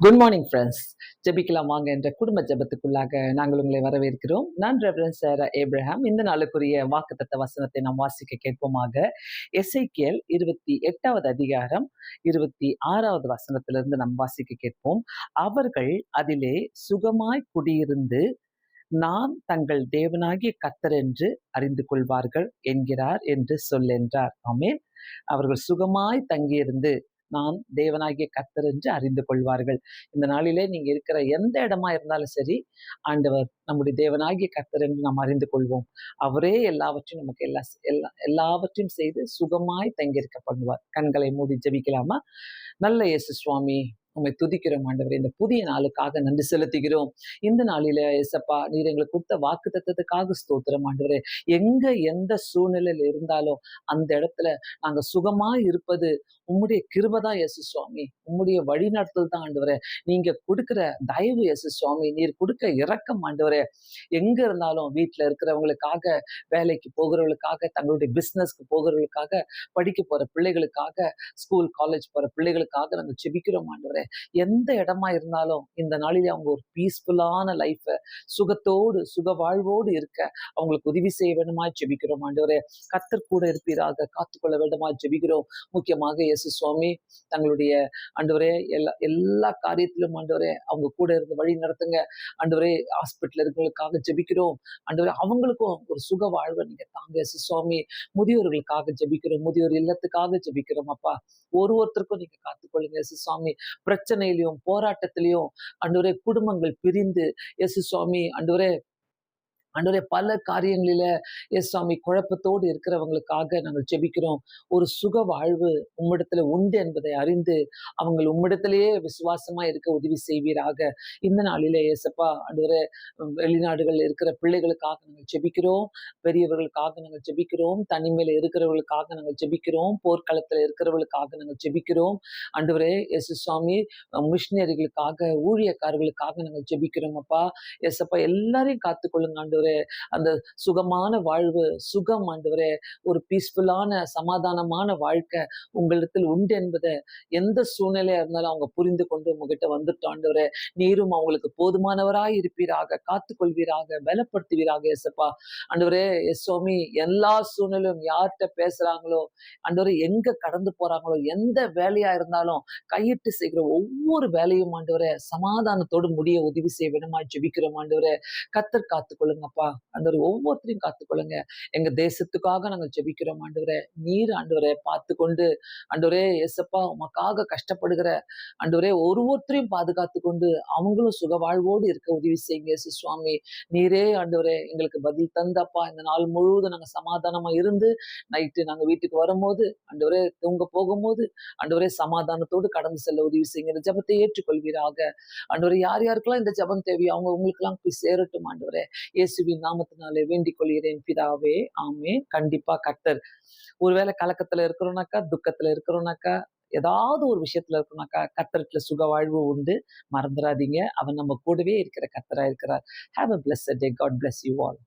Good morning friends ஜெபிக்கலாம் வாங்க என்ற குடும்ப ஜெபத்துக்குள்ளாக நாங்கள் உங்களை வரவேற்கிறோம். நான் ரெவரன் சார் ஏப்ரஹாம் இந்த நாளுக்குரிய வாக்குத்தத்த வசனத்தை நாம் வாசிக்க கேட்போமாக. எஸ்ஐகேல் இருபத்தி எட்டாவது அதிகாரம் இருபத்தி ஆறாவது வசனத்திலிருந்து நாம் வாசிக்க கேட்போம். அவர்கள் அதிலே சுகமாய் குடியிருந்து நான் தங்கள் தேவனாகிய கத்தர் என்று அறிந்து கொள்வார்கள் என்கிறார் என்று சொல்லென்றார் ஆமென். அவர்கள் சுகமாய் தங்கியிருந்து நான் தேவனாகிய கத்தர் என்று அறிந்து கொள்வார்கள். இந்த நாளிலே நீங்க இருக்கிற எந்த இடமா இருந்தாலும் சரி ஆண்டவர் நம்முடைய தேவனாகிய கத்தர் என்று நாம் அறிந்து கொள்வோம். அவரே எல்லாவற்றையும் நமக்கு எல்லா எல்லா எல்லாவற்றையும் செய்து சுகமாய் தங்கியிருக்க பண்ணுவார் கண்களை மூடி ஜெபிக்கலாமா? நல்ல இயேசு சுவாமி உண்மை துதிக்கிறோம் ஆண்டவரே. இந்த புதிய நாளுக்காக நன்றி செலுத்துகிறோம். இந்த நாளில எசப்பா நீர் எங்களுக்கு கொடுத்த வாக்கு தத்துவத்துக்காக ஸ்தோத்திரம் ஆண்டவரே. எங்க எந்த சூழ்நிலையில இருந்தாலும் அந்த இடத்துல நாங்க சுகமா இருப்பது உம்முடைய கிருபதான் எசு சுவாமி. உம்முடைய வழிநடத்தல் தான் ஆண்டவரே. நீங்க கொடுக்கிற தயவு எசு சுவாமி. நீர் கொடுக்க இறக்கம் ஆண்டவரே. எங்க இருந்தாலும் வீட்டுல இருக்கிறவங்களுக்காக வேலைக்கு போகிறவங்களுக்காக தங்களுடைய பிசினஸ்க்கு போகிறவங்களுக்காக படிக்க போற பிள்ளைகளுக்காக ஸ்கூல் காலேஜ் போற பிள்ளைகளுக்காக நாங்க செபிக்கிறோம் ஆண்டவரே. எந்த இடமா இருந்தாலும் இந்த நாளிலே அவங்க ஒரு பீஸ்ஃபுல்லான லைஃபை சுகத்தோடு சுக வாழ்வோடு இருக்க அவங்களுக்கு உதவி செய்ய வேண்டுமா? ஜெபிக்கிறோம் ஆண்டவரே. கத்தர் கூட இருப்பீராக காத்துக்கொள்ள வேண்டுமா? ஜெபிக்கிறோம். முக்கியமாக இயேசு சுவாமி தங்களுடைய ஆண்டவரே எல்லா எல்லா காரியத்திலும் ஆண்டவரே அவங்க கூட இருந்து வழி நடத்துங்க. ஆண்டவரே ஹாஸ்பிட்டல் இருக்கிறவங்களுக்காக ஜெபிக்கிறோம். ஆண்டவரே அவங்களுக்கும் ஒரு சுக வாழ்வை நீங்க தாங்க இயேசு சுவாமி. முதியோர்களுக்காக ஜெபிக்கிறோம். முதியோர் இல்லத்துக்காக ஜெபிக்கிறோம் அப்பா. ஒரு ஒருத்தருக்கும் நீங்க காத்துக்கொள்ளுங்க இயேசு சுவாமி. பிரச்சனையிலையும் போராட்டத்திலையும் அன்றுவரே குடும்பங்கள் பிரிந்து எஸ் சுவாமி அன்றுவரே அன்றுவரே பல காரியங்களில எஸ் சுவாமி குழப்பத்தோடு இருக்கிறவங்களுக்காக நாங்கள் ஜெபிக்கிறோம். ஒரு சுக வாழ்வு உம்மிடத்துல உண்டு என்பதை அறிந்து அவங்க உம்மிடத்திலேயே விசுவாசமா இருக்க உதவி செய்வீராக. இந்த நாளில ஏசப்பா அன்றுவரே வெளிநாடுகள் இருக்கிற பிள்ளைகளுக்காக நாங்கள் ஜெபிக்கிறோம். பெரியவர்களுக்காக நாங்கள் ஜெபிக்கிறோம். தனிமையில இருக்கிறவர்களுக்காக நாங்கள் ஜெபிக்கிறோம். போர்க்களத்துல இருக்கிறவர்களுக்காக நாங்கள் ஜெபிக்கிறோம். அன்றுவரே எஸ் சுவாமி மிஷினரிகளுக்காக ஊழியக்காரர்களுக்காக நாங்கள் ஜெபிக்கிறோம் அப்பா. எஸ்அப்பா எல்லாரையும் காத்துக்கொள்ளுங்க ஆண்டவரே. அந்த சுகமான வாழ்வு சுகம் ஆண்டவரே ஒரு பீஸ்ஃபுல்லான சமாதானமான வாழ்க்கை உங்களிடத்தில் உண்டு என்பதை எந்த சூழ்நிலையா இருந்தாலும் அவங்க புரிந்து கொண்டு உங்ககிட்ட வந்துட்டோம் ஆண்டவரே. நீரும் அவங்களுக்கு போதுமானவராய் இருப்பீராக காத்துக்கொள்வீராக பலப்படுத்துவீராக எசப்பா ஆண்டவரே சுவாமி எல்லா சூழ்நிலையும் யார்கிட்ட பேசுறாங்களோ ஆண்டவரே எங்க கடந்து போறாங்களோ எந்த வேலையா இருந்தாலும் கையிட்டு செய்கிற ஒவ்வொரு வேலையும் ஆண்டவரே சமாதானத்தோடு முடிய உதவி செய்ய வேணுமா ஜெபிக்கிறோம் ஆண்டவரே. கத்தர் காத்துக்கொள்ளுங்கப்பா ஆண்டவர் ஒவ்வொருத்தரையும் காத்துக்கொள்ளுங்க. எங்க தேசத்துக்காக நாங்கள் ஜெபிக்கிறோம் ஆண்டவரே. நீர் ஆண்டவரே பார்த்து கொண்டு ஆண்டவரே எசப்பா உமக்காக கஷ்டப்படுகிற ஆண்டவரே ஒருத்தரையும் பாதுகாத்து கொண்டு அவங்களும் சுக வாழ்வோடு இருக்க உதவி செய்யுங்க இயேசு சுவாமி. நீரே ஆண்டவரே எங்களுக்கு பதில் தந்தப்பா. இந்த நாள் முழுவதும் நாங்க சமாதானமா இருந்து நைட்டு நாங்க வீட்டுக்கு வரும்போது ஆண்டவரே தூங்க போகும்போது ஆண்டவரே சமாதானத்தோடு கடந்து செல்ல உதவி செய்யுங்க. இந்த ஜபத்தை ஏற்றுக்கொள்வீராக. ஆண்டவரே யார் யாருக்கெல்லாம் இந்த ஜபம் தேவையோ அவங்க உங்களுக்கெல்லாம் போய் சேரட்டும் ஆண்டவரே. இயேசுவின் நாமத்தினாலே வேண்டிக் கொள்கிறேன் பிதாவே. ஆமே கண்டிப்பா கர்த்தர். ஒருவேளை கலக்கத்துல இருக்கிறோம்னாக்கா துக்கத்துல இருக்கிறோம்னாக்கா ஏதாவது ஒரு விஷயத்துல இருக்கணும்னாக்கா கத்தரத்துல சுக வாழ்வு உண்டு. மறந்துடாதீங்க அவன் நம்ம கூடவே இருக்கிற கத்தரா இருக்கிறார். Have a bless day God bless you all